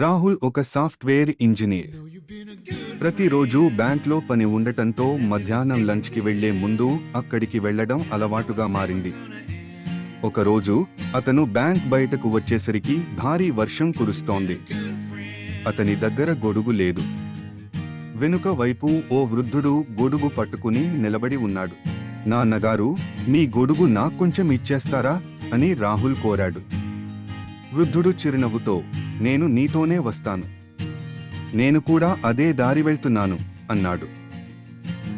రాహుల్ ఒక software engineer. ప్రతిరోజు బ్యాంక్లో పని ఉండటంతో మధ్యాహ్నం లంచ్కి వెళ్ళే ముందు అక్కడికి వెళ్ళడం అలవాటుగా మారింది. ఒకరోజు అతను బ్యాంక్ బయటకు వచ్చేసరికి భారీ వర్షం కురుస్తోంది. అతని దగ్గర గొడుగు లేదు. వెనుక వైపు ఓ వృద్ధుడు గొడుగు పట్టుకుని నిలబడి ఉన్నాడు. నాన్నగారు మీ గొడుగు నాకు కొంచెం ఇచ్చేస్తారా? అని రాహుల్ కోరాడు. వృద్ధుడు చిరునవ్వుతో నేను నీతోనే వస్తాను. నేను కూడా అదే దారి వెళ్తున్నాను అన్నాడు.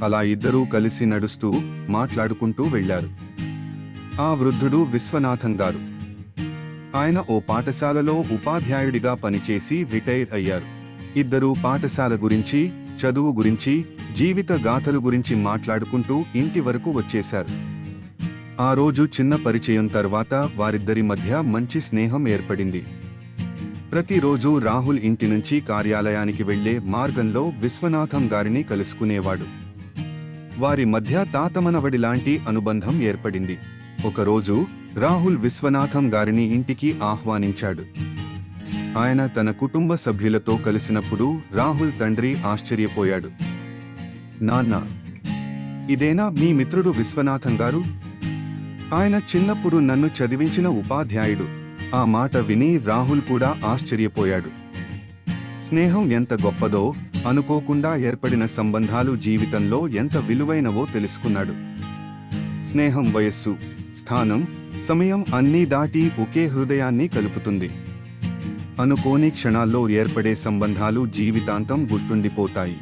అలా ఇద్దరూ కలిసి నడుస్తూ మాట్లాడుకుంటూ వెళ్ళారు ఆ వృద్ధుడు విశ్వనాథన్ గారు. ఆయన ఓ పాఠశాలలో ఉపాధ్యాయుడిగా పనిచేసి రిటైర్ అయ్యారు. ఇద్దరూ పాఠశాల గురించి చదువు గురించి జీవిత గాథలు గురించి మాట్లాడుకుంటూ ఇంటి వరకు వచ్చేశారు. ఆ రోజు చిన్న పరిచయం తర్వాత వారిద్దరి మధ్య మంచి స్నేహం ఏర్పడింది. ప్రతిరోజు రాహుల్ ఇంటి నుంచి కార్యాలయానికి వెళ్ళే మార్గంలో విశ్వనాథం గారిని కలుసుకునేవాడు. వారి మధ్య తాతమనవడి లాంటి అనుబంధం ఏర్పడింది. ఒకరోజు రాహుల్ విశ్వనాథం గారిని ఇంటికి ఆహ్వానించాడు. ఆయన తన కుటుంబ సభ్యులతో కలిసినప్పుడు రాహుల్ తండ్రి ఆశ్చర్యపోయాడు. నాన్న ఇదేనా మీ మిత్రుడు విశ్వనాథం గారు? ఆయన చిన్నప్పుడు నన్ను చదివించిన ఉపాధ్యాయుడు. ఆ మాట విని రాహుల్ కూడా ఆశ్చర్యపోయాడు. స్నేహం ఎంత గొప్పదో అనుకోకుండా ఏర్పడిన సంబంధాలు జీవితంలో ఎంత విలువైనవో తెలుసుకున్నాడు. స్నేహం వయస్సు స్థానం సమయం అన్నీ దాటి ఒకే హృదయాన్ని కలుపుతుంది. అనుకోని క్షణాల్లో ఏర్పడే సంబంధాలు జీవితాంతం గుర్తుండిపోతాయి.